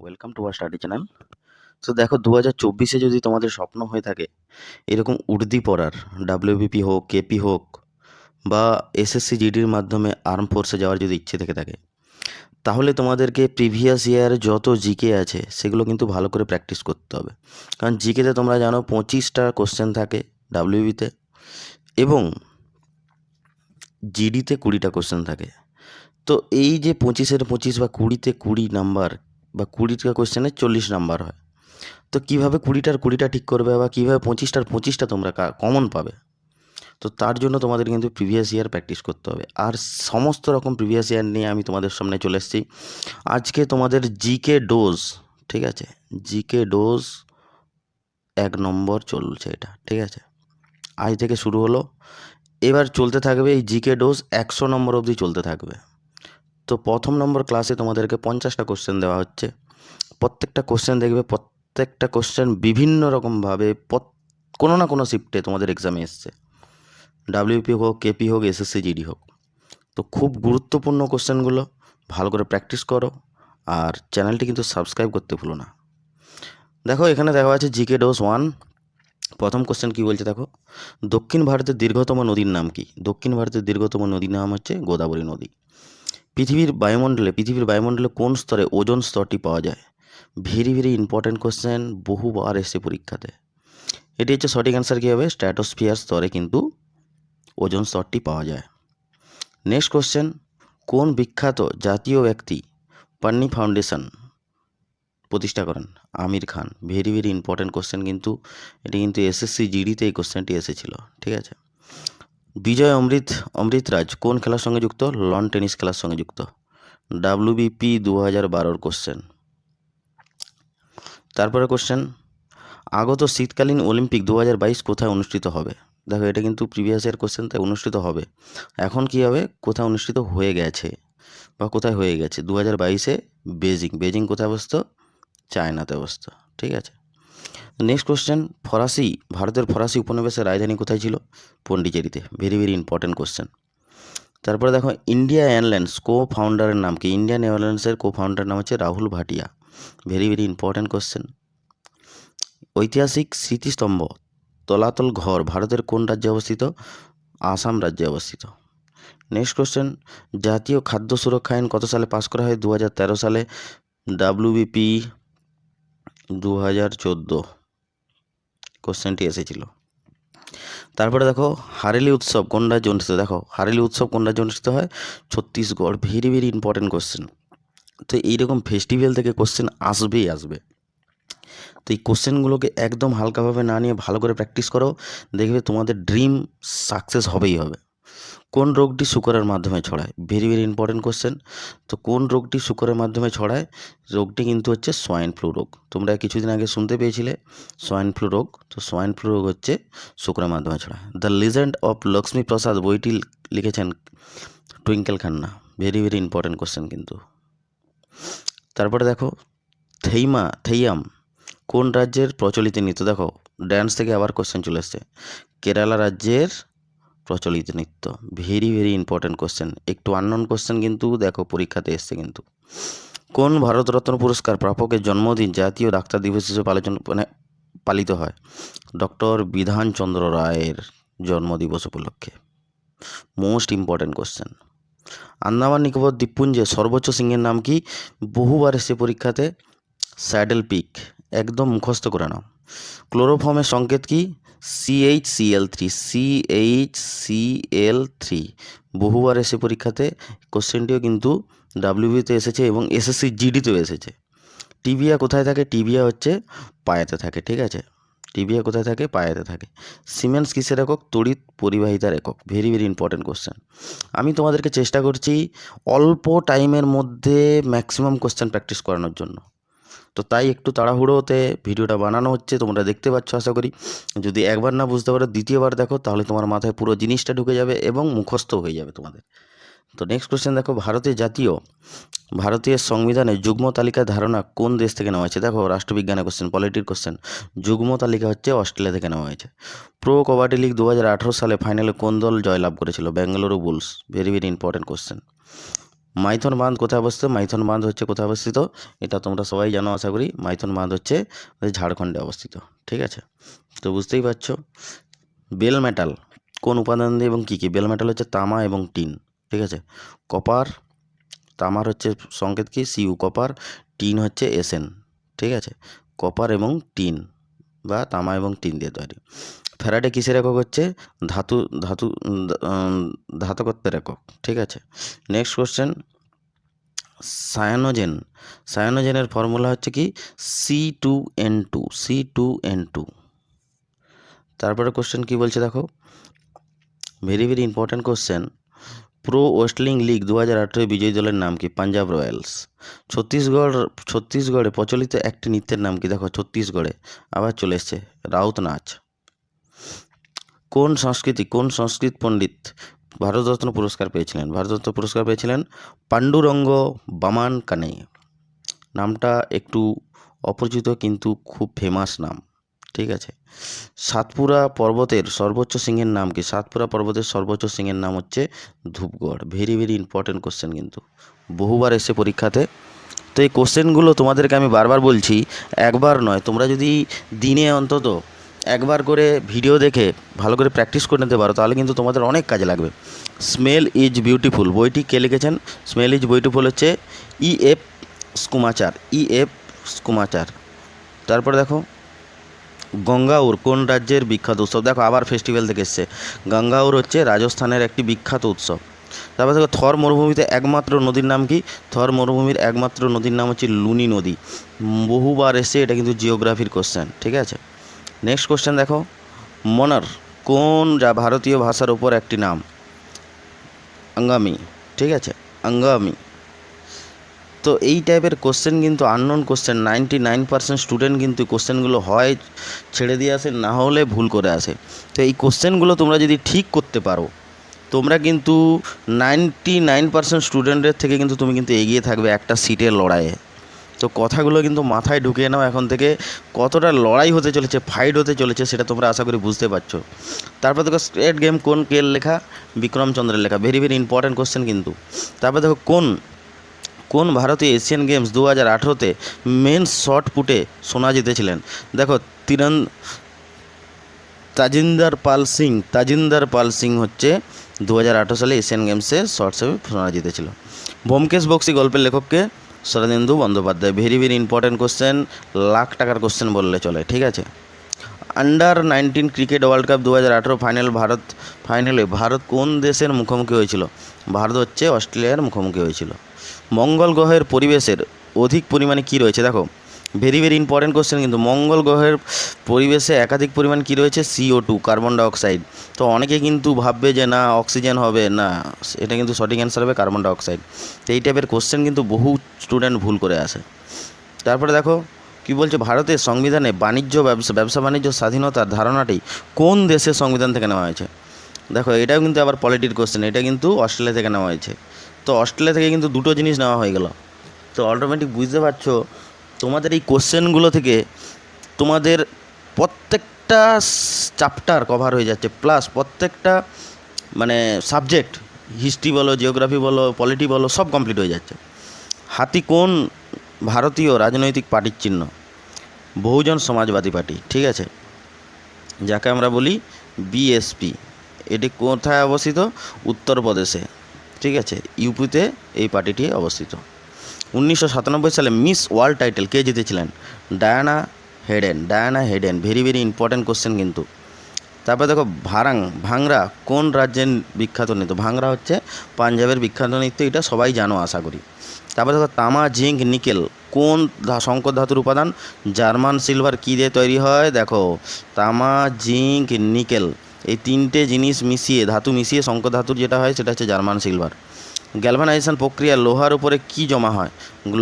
Welcome to our study channel so দেখো দু হাজার চব্বিশে যদি তোমাদের স্বপ্ন হয়ে থাকে, এরকম উর্দি পড়ার ডাব্লিউবিপি হোক কেপি হোক, বা এসএসসি জিডির মাধ্যমে আর্ম ফোর্সে যাওয়ার যদি ইচ্ছে থেকে থাকে, তাহলে তোমাদেরকে প্রিভিয়াস ইয়ার যত জিকে আছে, সেগুলো কিন্তু ভালো করে প্র্যাকটিস করতে হবে। কারণ জিকেতে তোমরা জানো পঁচিশটা কোশ্চেন থাকে ডাব্লিউবিতে এবং জিডিতে কুড়িটা কোশ্চেন থাকে। তো এই যে পঁচিশের পঁচিশ বা কুড়িতে কুড়ি নাম্বার বা কুড়িটা কোশ্চেনে চল্লিশ নাম্বার হয়। তো কীভাবে কুড়িটার কুড়িটা ঠিক করবে বা কীভাবে পঁচিশটার পঁচিশটা তোমরা কমন পাবে? তো তার জন্য তোমাদের কিন্তু প্রিভিয়াস ইয়ার প্র্যাকটিস করতে হবে। আর সমস্ত রকম প্রিভিয়াস ইয়ার নিয়ে আমি তোমাদের সামনে চলে এসেছি। আজকে তোমাদের জিকে ডোজ ঠিক আছে? জিকে ডোজ এক নম্বর চলছে এটা, ঠিক আছে? আজ থেকে শুরু হলো। এবার চলতে থাকবে এই জিকে ডোজ একশো নম্বর অবধি চলতে থাকবে। তো প্রথম নম্বর ক্লাসে তোমাদেরকে পঞ্চাশটা কোশ্চেন দেওয়া হচ্ছে। প্রত্যেকটা কোশ্চেন দেখবে, প্রত্যেকটা কোশ্চেন বিভিন্ন রকমভাবে কোনো না কোনো শিফটে তোমাদের এক্সামে এসছে। ডাব্লিউপি হোক কেপি হোক এসএসসি জিডি হোক। তো খুব গুরুত্বপূর্ণ কোশ্চেনগুলো ভালো করে প্র্যাকটিস করো আর চ্যানেলটি কিন্তু সাবস্ক্রাইব করতে ভুলো না। দেখো, এখানে দেখা আছে জিকে ডোজ ওয়ান প্রথম কোশ্চেন কী বলছে দেখো? দক্ষিণ ভারতের দীর্ঘতম নদীর নাম কি? দক্ষিণ ভারতের দীর্ঘতম নদীর নাম হচ্ছে গোদাবরী নদী। পৃথিবীর বায়ুমণ্ডলে পৃথিবীর বায়ুমণ্ডলে কোন স্তরে ওজন স্তরটি পাওয়া যায়? Very very important question. বহুবার এসে পরীক্ষাতে। এটি হচ্ছে সঠিক অ্যান্সার কী হবে? স্ট্র্যাটোস্ফিয়ার স্তরে কিন্তু ওজন স্তরটি পাওয়া যায়। নেক্সট কোশ্চেন, কোন বিখ্যাত জাতীয় ব্যক্তি পান্নি ফাউন্ডেশন প্রতিষ্ঠা করেন? Aamir Khan. Very very important question কিন্তু, এটি কিন্তু এসএসসি জিডিতে এই কোশ্চেনটি এসেছিল। ঠিক আছে? বিজয় অমৃত অমৃতরাজ কোন খেলার সঙ্গে যুক্ত? লন টেনিস খেলার সঙ্গে যুক্ত। ডাব্লিউবিপি দু হাজার বারোর কোশ্চেন তারপরে কোশ্চেন আগত শীতকালীন অলিম্পিক দু হাজার বাইশ কোথায় অনুষ্ঠিত হবে? দেখো, এটা কিন্তু প্রিভিয়াস ইয়ার কোশ্চেন তাই অনুষ্ঠিত হবে। এখন কী হবে? কোথায় অনুষ্ঠিত হয়ে গেছে? বা কোথায় হয়ে গেছে? দু হাজার বাইশে বেজিং বেজিং কোথায় অবস্থ চায়নাতে অবস্থ ঠিক আছে? নেক্সট কোশ্চেন ফরাসি, ভারতের ফরাসি উপনিবেশের রাজধানী কোথায় ছিল? পন্ডিচেরিতে ভেরি ভেরি ইম্পর্ট্যান্ট কোশ্চেন তারপরে দেখো ইন্ডিয়া এয়ারলাইন্স কো ফাউন্ডারের নাম কি? ইন্ডিয়ান এয়ারলাইন্সের কো ফাউন্ডারের নাম হচ্ছে Rahul Bhatia. Very very important question ঐতিহাসিক স্মৃতিস্তম্ভ, তলাতল ঘর, ভারতের কোন রাজ্যে অবস্থিত? আসাম রাজ্যে অবস্থিত। নেক্সট কোশ্চেন জাতীয় খাদ্য সুরক্ষা আইন কত সালে পাশ করা হয়? দু হাজার তেরো সালে ডাব্লিউবিপি দু হাজার চোদ্দ। কোশ্চেনটি এসেছিল। তারপরে দেখো, হারেলি উৎসব কোন রাজ্যে অনুষ্ঠিত দেখো, হারেলি উৎসব কোন রাজ্যে অনুষ্ঠিত হয়? Chhattisgarh very very important question তো এইরকম ফেস্টিভ্যাল থেকে কোশ্চেন আসবেই আসবে। তো এই কোশ্চেনগুলোকে একদম হালকাভাবে না নিয়ে ভালো করে প্র্যাকটিস করো, দেখবে তোমাদের ড্রিম সাকসেস হবেই হবে। কোন রোগটি শুকরের মাধ্যমে ছড়ায়? ভেরি ভেরি ইম্পর্টেন্ট কোশ্চেন তো কোন রোগটি শুকরের মাধ্যমে ছড়ায়? রোগটি কিন্তু হচ্ছে সোয়াইন ফ্লু রোগ। তোমরা কিছুদিন আগে শুনতে পেয়েছিলে সোয়াইন ফ্লু রোগ। তো সোয়াইন ফ্লু রোগ হচ্ছে শুকরের মাধ্যমে ছড়ায়। The legend of Lakshmi Prasad বইটি লিখেছেন Twinkle Khanna very very important question কিন্তু। তারপরে দেখো, থেইমা, থেইয়াম কোন রাজ্যের প্রচলিত নৃত্য? দেখো ড্যান্স থেকে আবার কোশ্চেন চলে এসছে। কেরালা রাজ্যের প্রচলিত নৃত্য। ভেরি ভেরি ইম্পর্ট্যান্ট কোশ্চেন একটু আননোন কোশ্চেন কিন্তু দেখো, পরীক্ষাতে এসছে কিন্তু। কোন ভারতরত্ন পুরস্কার প্রাপকের জন্মদিন জাতীয় ডাক্তার দিবস হিসেবে আলোচনা মানে পালিত হয়? ডক্টর বিধানচন্দ্র রায়ের জন্মদিবস উপলক্ষে। Most important question Andaman Nicobar দ্বীপপুঞ্জে সর্বোচ্চ সিংহের নাম কি? বহুবার এসে পরীক্ষাতে। স্যাডেল পিক একদম মুখস্থ করে নাও। ক্লোরোফর্মের সংকেত কি? CH CL three CH CL three বহুবার এসে পরীক্ষাতে কোশ্চেনটিও কিন্তু ডাব্লিউবিতে এসেছে এবং এসএসসি জিডিতেও এসেছে। টিবিয়া কোথায় থাকে? টিবিয়া হচ্ছে পায়েতে থাকে, ঠিক আছে? টিবিয়া কোথায় থাকে? পায়েতে থাকে। সিমেন্স কিসের একক? তড়িৎ পরিবাহিতার একক। ভেরি ভেরি ইম্পর্টেন্ট কোশ্চেন আমি তোমাদেরকে চেষ্টা করছি অল্প টাইমের মধ্যে ম্যাক্সিমাম কোশ্চেন প্র্যাকটিস করানোর জন্য। তো তাই একটু তাড়াহুড়োতে ভিডিওটা বানানো হচ্ছে, তোমরা দেখতে পাচ্ছ, আশা করি। যদি একবার না বুঝতে পারো, দ্বিতীয়বার দেখো, তাহলে তোমার মাথায় পুরো জিনিসটা ঢুকে যাবে এবং মুখস্থ হয়ে যাবে তোমাদের। তো নেক্সট কোশ্চেন দেখো ভারতের জাতীয়, ভারতীয় সংবিধানে যুগ্ম তালিকার ধারণা কোন দেশ থেকে নেওয়া হয়েছে? দেখো, রাষ্ট্রবিজ্ঞানের কোশ্চেন পলিটির কোশ্চেন যুগ্ম তালিকা হচ্ছে অস্ট্রেলিয়া থেকে নেওয়া হয়েছে। প্রো কবাডি লিগ দু হাজার আঠারো সালে ফাইনালে কোন দল জয়লাভ করেছিল? Bengaluru bulls very very important question Maithon বাঁধ কোথায় অবস্থিত? মাইথন বাঁধ হচ্ছে কোথায় অবস্থিত? এটা তোমরা সবাই জানো, আশা করি। মাইথন বাঁধ হচ্ছে ঝাড়খণ্ডে অবস্থিত, ঠিক আছে? তো বুঝতেই পারছ? বেল মেটাল, কোন উপাদান দিয়ে এবং কী কী? বেল মেটাল হচ্ছে তামা এবং টিন, ঠিক আছে? কপার, তামার হচ্ছে সংকেত কি? সিউ কপার, টিন হচ্ছে এসএন ঠিক আছে? কপার এবং টিন। বা তামা এবং টিন দিয়ে তৈরি। ফ্যারাডে কিসের একক হচ্ছে? ধাতু ধাতু ধাতকত্বের একক, ঠিক আছে? নেক্সট কোশ্চেন সায়ানোজেন সায়ানোজেনের ফর্মুলা হচ্ছে কি? C two N two C two N two তারপরে কোশ্চেন কি বলছে দেখো? Very very important question pro wrestling league দু হাজার আঠেরো বিজয়ী দলের নাম কি? পাঞ্জাব রয়্যালস। ছত্তিশগড়, ছত্তিশগড়ে প্রচলিত একটি নৃত্যের নাম কি? দেখো, ছত্তিশগড়ে আবার চলে এসছে রাউত নাচ কোন সংস্কৃতি, কোন সংস্কৃত পণ্ডিত ভারতরত্ন পুরস্কার পেয়েছিলেন? ভারতরত্ন পুরস্কার পেয়েছিলেন পাণ্ডুরঙ্গ বামান কানে নামটা একটু অপরিচিত, কিন্তু খুব ফেমাস নাম। ঠিক আছে। সাতপুরা পর্বতের সর্বোচ্চ সিংহের নাম কি? সাতপুরা পর্বতের সর্বোচ্চ সিংহের নাম হচ্ছে Dhupgarh. Very very important question কিন্তু। বহুবার এসে পরীক্ষাতে। তো এই কোশ্চেনগুলো তোমাদেরকে আমি বারবার বলছি, একবার নয়, তোমরা যদি দিনে অন্তত একবার করে ভিডিও দেখে ভালো করে প্র্যাকটিস করে নিতে পারো, তাহলে কিন্তু তোমাদের অনেক কাজে লাগবে। স্মেল ইজ বিউটিফুল বইটি কে লিখেছেন? স্মেল ইজ বিউটিফুল হচ্ছে ই এফ স্কুমাচার ই এফ স্কুমাচার তারপরে দেখো গঙ্গাউর কোন রাজ্যের বিখ্যাত উৎসব? দেখো, আবার ফেস্টিভ্যাল থেকে এসছে। গঙ্গাউর হচ্ছে রাজস্থানের একটি বিখ্যাত উৎসব। তারপর দেখো, থর মরুভূমিতে একমাত্র নদীর নাম কি? থর মরুভূমির একমাত্র নদীর নাম হচ্ছে লুনি নদী। বহুবার এসে এটা কিন্তু জিওগ্রাফির কোশ্চেন ঠিক আছে? নেক্সট কোশ্চেন দেখো। মনার, কোন যা ভারতীয় ভাষার উপর একটি নাম? আঙ্গামি, ঠিক আছে? আঙ্গামি। তো এই টাইপের কোশ্চেন কিন্তু unknown question ninety nine percent student কিন্তু কোশ্চেনগুলো হয়, ছেড়ে দিয়ে আসে, না হলে ভুল করে আসে। তো এই কোশ্চেনগুলো তোমরা যদি ঠিক করতে পারো, তোমরা কিন্তু নাইনটি নাইন পার্সেন্ট স্টুডেন্টের থেকে কিন্তু তুমি কিন্তু এগিয়ে থাকবে একটা সিটের লড়াইয়ে। তো কথাগুলো কিন্তু মাথায় ঢুকিয়ে নাও এখন থেকে, কতটা লড়াই হতে চলেছে ফাইট হতে চলেছে, সেটা তোমরা আশা করি বুঝতে পারছ। তারপর দেখো স্টেট গেম কোন কের লেখা? বিক্রমচন্দ্রের লেখা। ভেরি ভেরি ইম্পর্ট্যান্ট কোশ্চেন কিন্তু। তারপর দেখো কোন কোন ভারতীয় এশিয়ান গেমস দু হাজার আঠেরোতে মেন শর্ট পুটে সোনা জিতেছিলেন? দেখো, তিরন তাজিন্দার পাল সিং, তাজিন্দার পাল সিং হচ্ছে দু হাজার আঠেরো সালে এশিয়ান গেমসে শর্টসে সোনা জিতেছিল। ব্যোমকেশ বক্সি গল্পের লেখককে Sharadindu Bandyopadhyay, very very important question lakh টাকার কোশ্চেন বললে চলে, ঠিক আছে? Under nineteen cricket world cup দু হাজার আঠেরো ফাইনাল ভারত ফাইনালে ভারত কোন দেশের মুখোমুখি হয়েছিল? ভারত হচ্ছে অস্ট্রেলিয়ার মুখোমুখি হয়েছিল। মঙ্গল গ্রহের পরিবেশের অধিক পরিমাণে কী রয়েছে? দেখো ভেরি ভেরি ইম্পর্টেন্ট কোশ্চেন কিন্তু মঙ্গল গ্রহের পরিবেশে একাধিক পরিমাণ কী রয়েছে? সিও টু কার্বন ডাইঅক্সাইড তো অনেকে কিন্তু ভাববে যে না অক্সিজেন হবে, না, এটা কিন্তু সঠিক অ্যান্সার হবে কার্বন ডাইঅক্সাইড তো এই টাইপের কোশ্চেন কিন্তু বহু স্টুডেন্ট ভুল করে আসে। তারপরে দেখো, কি বলছে? ভারতের সংবিধানে বাণিজ্য ব্যবসা ব্যবসা বাণিজ্য স্বাধীনতার ধারণাটি কোন দেশের সংবিধান থেকে নেওয়া হয়েছে? দেখো, এটাও কিন্তু আবার পলিটির কোশ্চেন এটা কিন্তু অস্ট্রেলিয়া থেকে নেওয়া হয়েছে। তো অস্ট্রেলিয়া থেকে কিন্তু দুটো জিনিস নেওয়া হয়ে গেল। তো অটোমেটিক বুঝতে পারছ, তোমাদের এই কোশ্চেনগুলো থেকে তোমাদের প্রত্যেকটা চ্যাপ্টার কভার হয়ে যাচ্ছে। প্লাস প্রত্যেকটা মানে সাবজেক্ট হিস্ট্রি বলো জিওগ্রাফি বলো পলিটি বলো, সব কমপ্লিট হয়ে যাচ্ছে। হাতি কোন ভারতীয় রাজনৈতিক পার্টির চিহ্ন? বহুজন সমাজবাদী পার্টি, ঠিক আছে? যাকে আমরা বলি বিএসপি এটি কোথায় অবস্থিত? উত্তরপ্রদেশে। ঠিক আছে, ইউপিতে এই পার্টিটি অবস্থিত। উনিশশো সাতানব্বই সালে মিস ওয়ার্ল্ড টাইটেল কে জিতেছিলেন? Diana Hayden Diana Hayden, very very important question কিন্তু। তারপরে দেখো, ভারাং, ভাংরা কোন রাজ্যের বিখ্যাত নৃত্য? ভাংরা হচ্ছে পাঞ্জাবের বিখ্যাত নৃত্য, এটা সবাই জানো, আশা করি। তারপরে দেখো, তামা, জিঙ্ক, নিকেল, কোন সংকর ধাতুর উপাদান? জার্মান সিলভার কী দিয়ে তৈরি হয়? দেখো, তামা, জিঙ্ক, নিকেল। এই তিনটে জিনিস মিশিয়ে, ধাতু মিশিয়ে সংকর ধাতুর যেটা হয় সেটা হচ্ছে জার্মান সিলভার। গ্যালভানাইজেশন প্রক্রিয়া লোহার উপরে কি জমা হয়?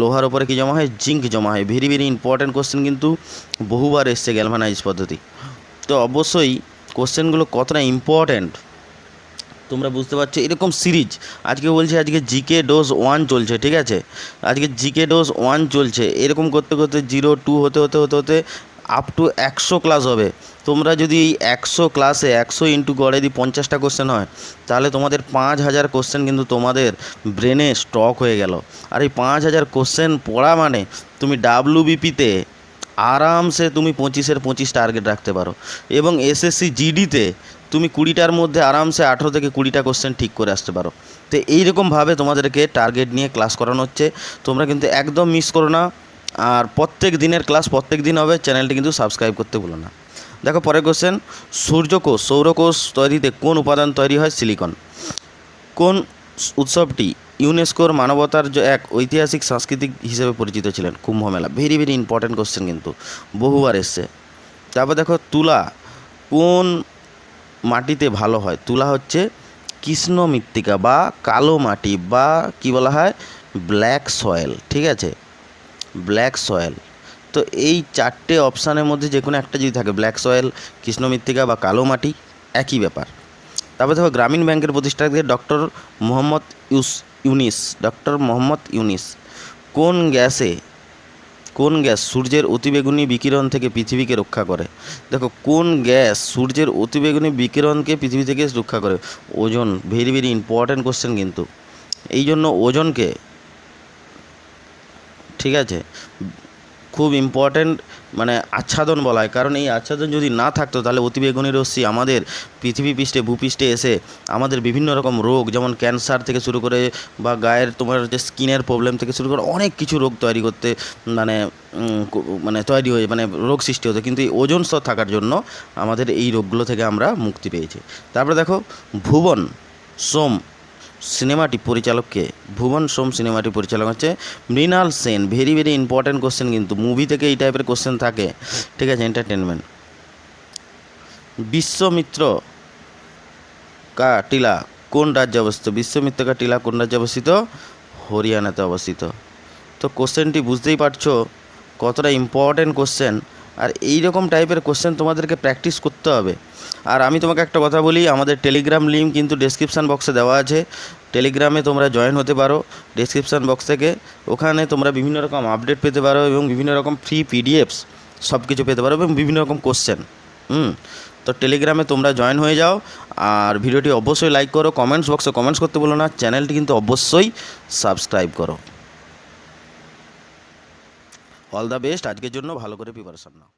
লোহার উপরে কি জমা হয়? জিঙ্ক জমা হয়। ভেরি ভেরি ইম্পর্ট্যান্ট কোশ্চেন কিন্তু বহুবার এসছে গ্যালভানাইজ পদ্ধতি। তো অবশ্যই কোশ্চেনগুলো কতটা ইম্পর্ট্যান্ট তোমরা বুঝতে পারছ। এরকম সিরিজ, আজকে বলছি আজকে জিকে ডোজ ওয়ান চলছে, ঠিক আছে? আজকে জিকে ডোজ ওয়ান চলছে। এরকম করতে করতে জিরো টু হতে হতে হতে হতে আপ টু একশো ক্লাস হবে। তোমরা যদি এই একশো ক্লাসে একশো ইন্টু গড়ে যদি পঞ্চাশটা কোশ্চেন হয়, তাহলে তোমাদের পাঁচ হাজার কোশ্চেন কিন্তু তোমাদের ব্রেনে স্টক হয়ে গেল। আর এই পাঁচ হাজার কোশ্চেন পড়া মানে তুমি ডাব্লুবিপিতে আরামসে তুমি পঁচিশের পঁচিশ টার্গেট রাখতে পারো। এবং এসএসসি জিডিতে তুমি কুড়িটার মধ্যে আরামসে আঠেরো থেকে কুড়িটা কোশ্চেন ঠিক করে আসতে পারো। তো এইরকমভাবে তোমাদেরকে টার্গেট নিয়ে ক্লাস করানো হচ্ছে। তোমরা কিন্তু একদম মিস করো না। আর প্রত্যেক দিনের ক্লাস প্রত্যেক দিন হবে। চ্যানেলটি কিন্তু সাবস্ক্রাইব করতে ভুলো না। দেখো পরের কোশ্চেন সূর্যকোষ, সৌরকোষ তৈরিতে কোন উপাদান তৈরি হয়? সিলিকন কোন উৎসবটি ইউনেস্কোর মানবতার যে এক ঐতিহাসিক সাংস্কৃতিক হিসেবে পরিচিত ছিলেন? কুম্ভ মেলা। ভেরি ভেরি ইম্পর্ট্যান্ট কোশ্চেন কিন্তু। বহুবার এসছে। তারপর দেখো, তুলা কোন মাটিতে ভালো হয়? তুলা হচ্ছে কৃষ্ণ মৃত্তিকা বা কালো মাটি বা কি বলা হয়? ব্ল্যাক সয়েল ঠিক আছে? ব্ল্যাক সয়েল তো এই চারটে অপশানের মধ্যে যে কোনো একটা যদি থাকে, ব্ল্যাক সয়েল, কৃষ্ণ মৃত্তিকা বা কালো মাটি, একই ব্যাপার। তারপর দেখো, গ্রামীণ ব্যাংকের প্রতিষ্ঠাতা ডক্টর মোহাম্মদ ইউস, ইউনিস, ডক্টর মোহাম্মদ ইউনিস। কোন গ্যাসে, কোন গ্যাস সূর্যের অতিবেগুনি বিকিরণ থেকে পৃথিবীকে রক্ষা করে? দেখো, কোন গ্যাস সূর্যের অতিবেগুনি বিকিরণকে পৃথিবী থেকে রক্ষা করে? ওজন ভেরি ভেরি ইম্পর্ট্যান্ট কোশ্চেন কিন্তু। এই জন্য ওজনকে, ঠিক আছে খুব ইম্পর্ট্যান্ট মানে আচ্ছাদন বলা হয়। কারণ এই আচ্ছাদন যদি না থাকতো, তাহলে অতিবেগুনি রশ্মি আমাদের পৃথিবী পৃষ্ঠে, ভূপৃষ্ঠে এসে আমাদের বিভিন্ন রকম রোগ, যেমন ক্যান্সার থেকে শুরু করে বা গায়ের তোমার যে স্কিনের প্রবলেম থেকে শুরু করে অনেক কিছু রোগ তৈরি করতে মানে মানে তৈরি হয়ে মানে রোগ সৃষ্টি হতো। কিন্তু এই ওজন স্তর থাকার জন্য আমাদের এই রোগগুলো থেকে আমরা মুক্তি পেয়েছি। তারপরে দেখো, ভুবন, সোম সিনেমাটি পরিচালককে, ভুবন সোম সিনেমাটি পরিচালক হচ্ছে Mrinal Sen. Very very important question কিন্তু মুভি থেকে এই টাইপের কোশ্চেন থাকে। ঠিক আছে এন্টারটেনমেন্ট বিশ্বমিত্র কা টিলা, কোন রাজ্যে অবস্থিত? বিশ্বমিত্র কা টিলা, কোন রাজ্যে অবস্থিত? হরিয়ানাতে অবস্থিত। তো কোশ্চেনটি বুঝতেই পারছ, কতটা ইম্পর্ট্যান্ট কোশ্চেন আর এই রকম টাইপের কোশ্চেন তোমাদেরকে প্র্যাকটিস করতে হবে। আর আমি তোমাকে একটা কথা বলি, আমাদের টেলিগ্রাম লিঙ্ক কিন্তু ডেসক্রিপশান বক্সে দেওয়া আছে। টেলিগ্রামে তোমরা জয়েন হতে পারো ডেসক্রিপশান বক্স থেকে। ওখানে তোমরা বিভিন্ন রকম আপডেট পেতে পারো এবং বিভিন্ন রকম ফ্রি পিডিএফস সব কিছু পেতে পারো এবং বিভিন্ন রকম কোশ্চেন হুম? তো টেলিগ্রামে তোমরা জয়েন হয়ে যাও। আর ভিডিওটি অবশ্যই লাইক করো কমেন্টস বক্সে কমেন্টস করতে বলো না চ্যানেলটি কিন্তু অবশ্যই সাবস্ক্রাইব করো। অল দ্য বেস্ট আজকের জন্য ভালো করে প্রিপারেশন নাও।